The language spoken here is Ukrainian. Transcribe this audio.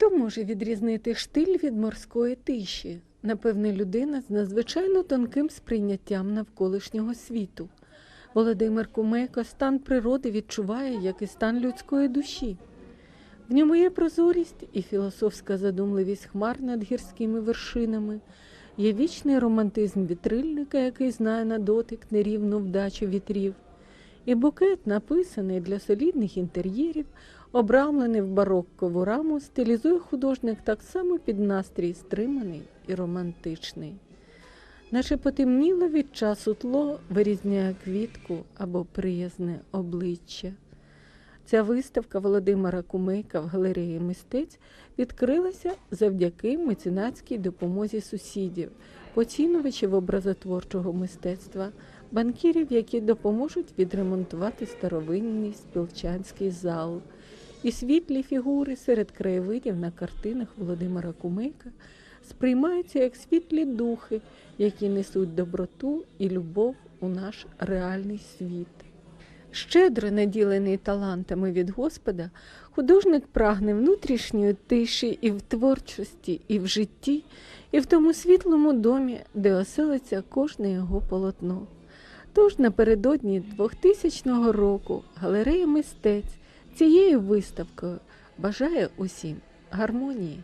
Хто може відрізнити штиль від морської тиші? Напевне, людина з надзвичайно тонким сприйняттям навколишнього світу. Володимир Кумейко стан природи відчуває, як і стан людської душі. В ньому є прозорість і філософська задумливість хмар над гірськими вершинами, є вічний романтизм вітрильника, який знає на дотик нерівну вдачу вітрів, і букет, написаний для солідних інтер'єрів, обрамлений в бароккову раму, стилізує художник так само під настрій стриманий і романтичний. Наче потемніло від часу тло вирізняє квітку або приязне обличчя. Ця виставка Володимира Кумейка в галереї мистець відкрилася завдяки меценатській допомозі сусідів, поцінувачів образотворчого мистецтва, банкірів, які допоможуть відремонтувати старовинний спілчанський зал. І світлі фігури серед краєвидів на картинах Володимира Кумейка сприймаються як світлі духи, які несуть доброту і любов у наш реальний світ. Щедро наділений талантами від Господа, художник прагне внутрішньої тиші і в творчості, і в житті, і в тому світлому домі, де оселиться кожне його полотно. Тож напередодні 2000 року галерея мистець цією виставкою бажає усім гармонії.